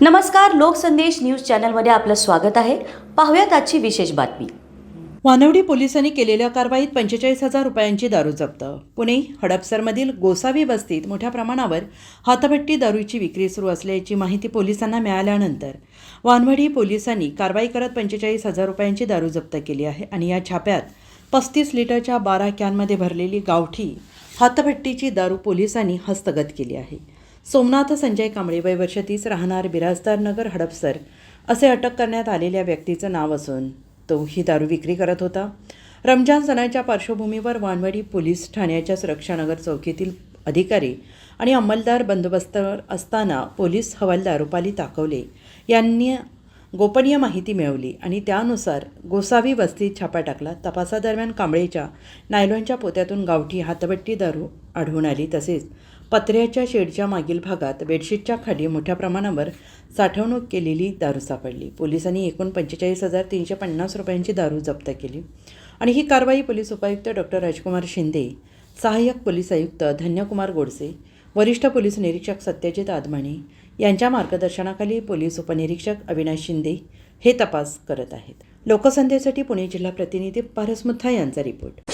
नमस्कार लोकसंदेश न्यूज चॅनलमध्ये आपलं स्वागत आहे. पाहूयात आजची विशेष बातमी. वानवडी पोलिसांनी केलेल्या कारवाईत पंचेचाळीस हजार रुपयांची दारू जप्त. पुणे हडपसरमधील गोसावी वस्तीत मोठ्या प्रमाणावर हातभट्टी दारूची विक्री सुरू असल्याची माहिती पोलिसांना मिळाल्यानंतर वानवडी पोलिसांनी कारवाई करत पंचेचाळीस हजार रुपयांची दारू जप्त केली आहे आणि या छाप्यात पस्तीस लिटरच्या बारा कॅनमध्ये भरलेली गावठी हातभट्टीची दारू पोलिसांनी हस्तगत केली आहे. सोमनाथ संजय कांबळे वय वर्ष तीस राहणार बिराजदार नगर हडपसर असे अटक करण्यात आलेल्या व्यक्तीचं नाव असून तो ही दारू विक्री करत होता. रमजान सणाच्या पार्श्वभूमीवर वानवडी पोलीस ठाण्याच्या सुरक्षानगर चौकीतील अधिकारी आणि अंमलदार बंदोबस्त असताना पोलीस हवालदार रुपाली ताकवले यांनी गोपनीय माहिती मिळवली आणि त्यानुसार गोसावी वस्तीत छापा टाकला. तपासादरम्यान कांबळेच्या नायलॉनच्या पोत्यातून गावठी हातभट्टी दारू आढळून आली. तसेच पत्र्याच्या शेडच्या मागील भागात बेडशीटच्या खाली मोठ्या प्रमाणावर साठवणूक केलेली दारू सापडली. पोलिसांनी एकूण पंचेचाळीस हजार तीनशे पन्नास रुपयांची दारू जप्त केली आणि ही कारवाई पोलीस उपायुक्त डॉक्टर राजकुमार शिंदे सहाय्यक पोलीस आयुक्त धन्यकुमार गोडसे वरिष्ठ पोलीस निरीक्षक सत्यजित आदमाणे यांच्या मार्गदर्शनाखाली पोलीस उपनिरीक्षक अविनाश शिंदे हे तपास करत आहेत. लोकसंध्येसाठी पुणे जिल्हा प्रतिनिधी पारस मुथा यांचा रिपोर्ट